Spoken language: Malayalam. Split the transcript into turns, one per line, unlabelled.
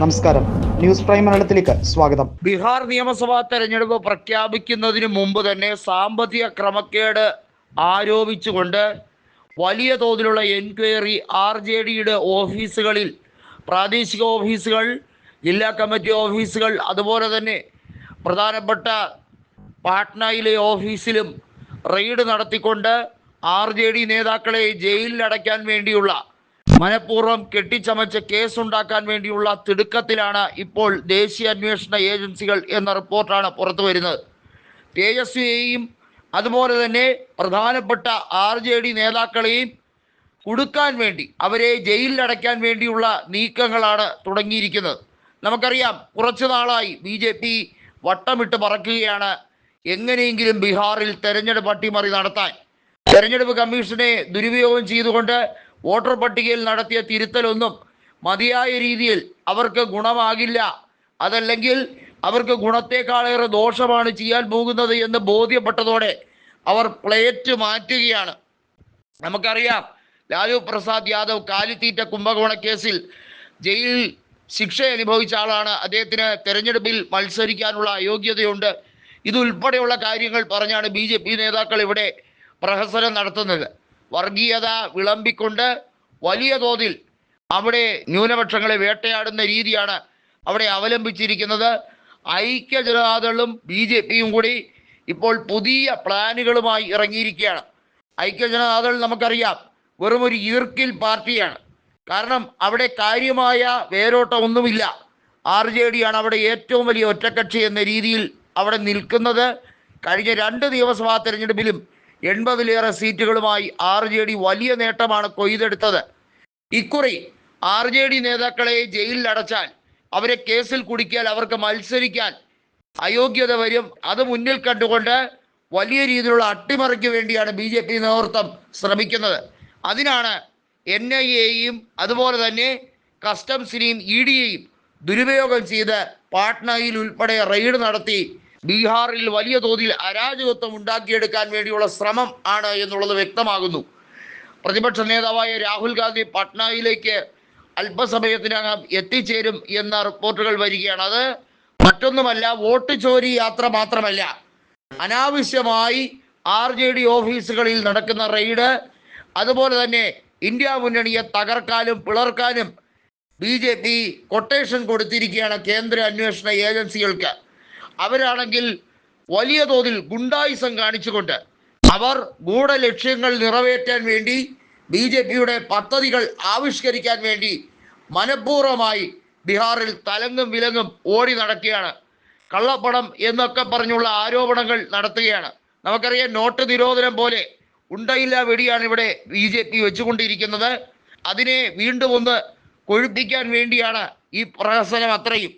നമസ്കാരം. ന്യൂസ് പ്രൈം മലയാളത്തിലേക്ക് സ്വാഗതം.
ബീഹാർ നിയമസഭാ തെരഞ്ഞെടുപ്പ് പ്രഖ്യാപിക്കുന്നതിന് മുമ്പ് തന്നെ സാമ്പത്തിക ക്രമക്കേട് ആരോപിച്ചുകൊണ്ട് വലിയ തോതിലുള്ള എൻക്വയറി ആർ ജെ ഡിയുടെ ഓഫീസുകളിൽ പ്രാദേശിക ഓഫീസുകൾ ജില്ലാ കമ്മിറ്റി ഓഫീസുകൾ അതുപോലെ തന്നെ പ്രധാനപ്പെട്ട പാട്നയിലെ ഓഫീസിലും റെയ്ഡ് നടത്തിക്കൊണ്ട് ആർ ജെ ഡി നേതാക്കളെ ജയിലിൽ അടയ്ക്കാൻ വേണ്ടിയുള്ള മനഃപൂർവം കെട്ടിച്ചമച്ച് കേസുണ്ടാക്കാൻ വേണ്ടിയുള്ള തിടുക്കത്തിലാണ് ഇപ്പോൾ ദേശീയ അന്വേഷണ ഏജൻസികൾ എന്ന റിപ്പോർട്ടാണ് പുറത്തു വരുന്നത്. തേജസ്വിയെയും അതുപോലെ തന്നെ പ്രധാനപ്പെട്ട ആർ ജെ ഡി നേതാക്കളെയും കുടുക്കാൻ വേണ്ടി അവരെ ജയിലിൽ അടയ്ക്കാൻ വേണ്ടിയുള്ള നീക്കങ്ങളാണ് തുടങ്ങിയിരിക്കുന്നത്. നമുക്കറിയാം കുറച്ചു നാളായി ബി ജെ പി വട്ടമിട്ട് പറക്കുകയാണ് എങ്ങനെയെങ്കിലും ബീഹാറിൽ തെരഞ്ഞെടുപ്പ് അട്ടിമറി നടത്താൻ. തെരഞ്ഞെടുപ്പ് കമ്മീഷനെ ദുരുപയോഗം ചെയ്തുകൊണ്ട് വോട്ടർ പട്ടികയിൽ നടത്തിയ തിരുത്തലൊന്നും മതിയായ രീതിയിൽ അവർക്ക് ഗുണമാകില്ല. അതല്ലെങ്കിൽ അവർക്ക് ഗുണത്തെക്കാളേറെ ദോഷമാണ് ചെയ്യാൻ പോകുന്നത് എന്ന് ബോധ്യപ്പെട്ടതോടെ അവർ പ്ലേറ്റ് മാറ്റുകയാണ്. നമുക്കറിയാം ലാലു പ്രസാദ് യാദവ് കാലിത്തീറ്റ കുംഭകോണ കേസിൽ ജയിൽ ശിക്ഷ അനുഭവിച്ച ആളാണ്. അദ്ദേഹത്തിന് തെരഞ്ഞെടുപ്പിൽ മത്സരിക്കാനുള്ള അയോഗ്യതയുണ്ട് ഇതുൾപ്പെടെയുള്ള കാര്യങ്ങൾ പറഞ്ഞാണ് ബി നേതാക്കൾ ഇവിടെ പ്രഹസനം നടത്തുന്നത്. വർഗീയത വിളമ്പിക്കൊണ്ട് വലിയ തോതിൽ അവിടെ ന്യൂനപക്ഷങ്ങളെ വേട്ടയാടുന്ന രീതിയാണ് അവിടെ അവലംബിച്ചിരിക്കുന്നത്. ഐക്യ ജനതാദളും ബി ജെ പിയും കൂടി ഇപ്പോൾ പുതിയ പ്ലാനുകളുമായി ഇറങ്ങിയിരിക്കുകയാണ്. ഐക്യ ജനതാദൾ നമുക്കറിയാം വെറും ഒരു ഈർക്കിൽ പാർട്ടിയാണ്. കാരണം അവിടെ കാര്യമായ വേരോട്ടമൊന്നുമില്ല ആർ ജെ ആണ് അവിടെ ഏറ്റവും വലിയ ഒറ്റക്കക്ഷി എന്ന രീതിയിൽ അവിടെ നിൽക്കുന്നത്. കഴിഞ്ഞ രണ്ട് നിയമസഭാ തെരഞ്ഞെടുപ്പിലും എൺപതിലേറെ സീറ്റുകളുമായി ആർ ജെ ഡി വലിയ നേട്ടമാണ് കൊയ്തെടുത്തത്. ഇക്കുറി ആർ ജെ ഡി നേതാക്കളെ ജയിലിൽ അടച്ചാൽ അവരെ കേസിൽ കുടിക്കാൻ അവർക്ക് മത്സരിക്കാൻ അയോഗ്യത വരും. അത് മുന്നിൽ കണ്ടുകൊണ്ട് വലിയ രീതിയിലുള്ള അട്ടിമറിക്ക് വേണ്ടിയാണ് ബി ജെ പി നേതൃത്വം ശ്രമിക്കുന്നത്. അതിനാണ് എൻ ഐ എയും അതുപോലെ തന്നെ കസ്റ്റംസിനെയും ഇ ഡിയെയും ദുരുപയോഗം ചെയ്ത് പാട്നയിൽ ഉൾപ്പെടെ റെയ്ഡ് നടത്തി ബീഹാറിൽ വലിയ തോതിൽ അരാജകത്വം ഉണ്ടാക്കിയെടുക്കാൻ വേണ്ടിയുള്ള ശ്രമം ആണ് എന്നുള്ളത് വ്യക്തമാകുന്നു. പ്രതിപക്ഷ നേതാവായ രാഹുൽ ഗാന്ധി പട്നയിലേക്ക് അല്പസമയത്തിനകം എത്തിച്ചേരും എന്ന റിപ്പോർട്ടുകൾ വരികയാണ്. അത് മറ്റൊന്നുമല്ല വോട്ട് ചോരി യാത്ര മാത്രമല്ല. അനാവശ്യമായി ആർ ജെ ഡി ഓഫീസുകളിൽ നടക്കുന്ന റെയ്ഡ് അതുപോലെ തന്നെ ഇന്ത്യ മുന്നണിയെ തകർക്കാനും പിളർക്കാനും ബി ജെ പി കൊട്ടേഷൻ കൊടുത്തിരിക്കുകയാണ് കേന്ദ്ര അന്വേഷണ ഏജൻസികൾക്ക്. അവരാണെങ്കിൽ വലിയ തോതിൽ ഗുണ്ടായുസം കാണിച്ചുകൊണ്ട് അവർ ഗൂഢലക്ഷ്യങ്ങൾ നിറവേറ്റാൻ വേണ്ടി ബി ജെ പിയുടെ പദ്ധതികൾ ആവിഷ്കരിക്കാൻ വേണ്ടി മനഃപൂർവമായി ബീഹാറിൽ തലങ്ങും വിലങ്ങും ഓടി നടക്കുകയാണ്. കള്ളപ്പണം എന്നൊക്കെ പറഞ്ഞുള്ള ആരോപണങ്ങൾ നടത്തുകയാണ്. നമുക്കറിയാം നോട്ട് നിരോധനം പോലെ ഉണ്ടയില്ല വെടിയാണ് ഇവിടെ ബി ജെ പി വെച്ചുകൊണ്ടിരിക്കുന്നത്. അതിനെ വീണ്ടും ഒന്ന് കൊഴുപ്പിക്കാൻ വേണ്ടിയാണ് ഈ പ്രഹസനം അത്രയും.